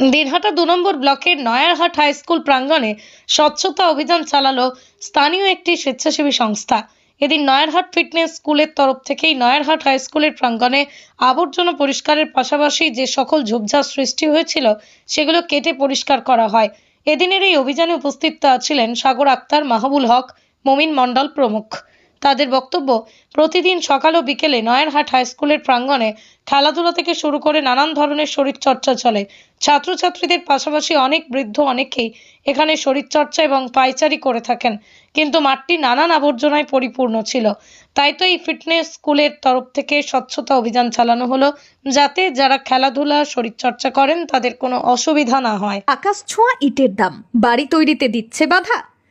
দিনহাটা দু নম্বর ব্লকের Nayarhat high school প্রাঙ্গণে স্বচ্ছতা অভিযান চালালো স্থানীয় একটি স্বেচ্ছাসেবী সংস্থা। এদিন নয়ারহাট ফিটনেস স্কুলের তরফ থেকেই নয়ারহাট হাই স্কুলের প্রাঙ্গণে আবর্জনা পরিষ্কারের পাশাপাশি যে সকল ঝোপঝাড় সৃষ্টি হয়েছিল, সেগুলো কেটে পরিষ্কার করা হয়। এদিনের এই অভিযানে উপস্থিত ছিলেন সাগর আক্তার, মাহবুল হক, মমিন মণ্ডল প্রমুখ। তাদের বক্তব্য, প্রতিদিন সকাল ও বিকেলে নয়ারহাট হাই স্কুলের প্রাঙ্গণে খেলাধুলা থেকে শুরু করে নানান ধরনের শরীরচর্চা চলে। ছাত্রছাত্রীদের পাশাপাশি অনেক বৃদ্ধ অনেকেই এখানে শরীরচর্চা এবং পায়চারি করে থাকেন। কিন্তু মাঠটি নানান আবর্জনায় পরিপূর্ণ ছিল। তাই তো এই ফিটনেস স্কুলের তরফ থেকে স্বচ্ছতা অভিযান চালানো হলো, যাতে যারা খেলাধুলা, শরীরচর্চা করেন তাদের কোনো অসুবিধা না হয়। আকাশ ছোঁয়া ইটের দাম। বাড়ি তৈরিতে দিচ্ছে বাধা।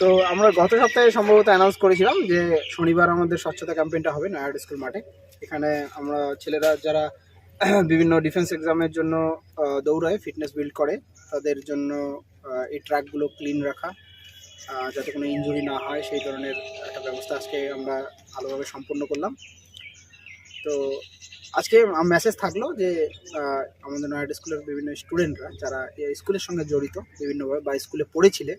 তো আমরা গত সপ্তাহে সম্ভবত অ্যানাউন্স করেছিলাম যে শনিবার আমাদের স্বচ্ছতা ক্যাম্পেইনটা হবে নয়াগড় স্কুল মাঠে। এখানে আমরা ছেলেরা যারা বিভিন্ন ডিফেন্স এক্সামের জন্য দৌড়ায় ফিটনেস বিল্ড করে, তাদের জন্য এই ট্র্যাকগুলো ক্লিন রাখা যাতে কোনো ইনজুরি না হয়, সেই ধরনের একটা ব্যবস্থা আজকে আমরা ভালোভাবে সম্পন্ন করলাম। তো আজকে মেসেজ থাকল যে আমাদের নয়াগড় স্কুলের বিভিন্ন স্টুডেন্টরা যারা স্কুলের সঙ্গে জড়িত, বিভিন্নভাবে বা স্কুলে পড়েছিলে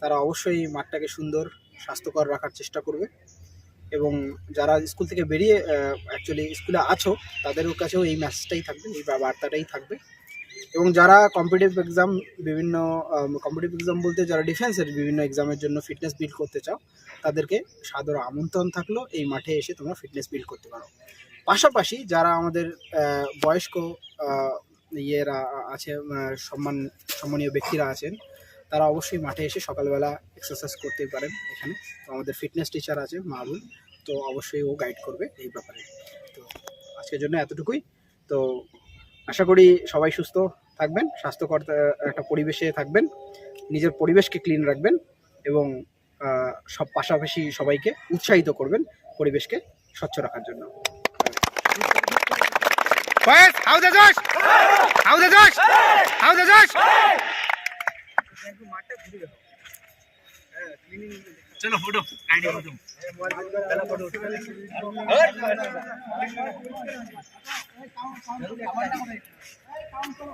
তারা অবশ্যই মাঠটাকে সুন্দর, স্বাস্থ্যকর রাখার চেষ্টা করবে। এবং যারা স্কুল থেকে বেরিয়ে অ্যাকচুয়ালি স্কুলে আছো তাদের কাছেও এই মেসেজটাই থাকবে, এই বার্তাটাই থাকবে। এবং যারা কম্পিটিটিভ এক্সাম বিভিন্ন কম্পিটিটিভ এক্সাম বলতে যারা ডিফেন্সের বিভিন্ন এক্সামের জন্য ফিটনেস বিল্ড করতে চাও, তাদেরকে সাদর আমন্ত্রণ থাকল, এই মাঠে এসে তোমরা ফিটনেস বিল্ড করতে পারো। পাশাপাশি যারা আমাদের বয়স্ক ইয়েরা আছে সম্মান সম্মানীয় ব্যক্তিরা আছেন তারা অবশ্যই মাঠে এসে সকালবেলা এক্সারসাইজ করতে পারেন এখানে। তো আমাদের ফিটনেস টিচার আছে মাহবুল তো অবশ্যই ও গাইড করবে এই ব্যাপারে। তো আজকের জন্য এতটুকুই। তো আশা করি সবাই সুস্থ থাকবেন, স্বাস্থ্যকর একটা পরিবেশে থাকবেন, নিজের পরিবেশকে ক্লিন রাখবেন এবং সব পাশাপাশি সবাইকে উৎসাহিত করবেন পরিবেশকে স্বচ্ছ রাখার জন্য। Josh? चलो फ़ोटो आईडी फ़ोटो काउंट करो। काउंट करो।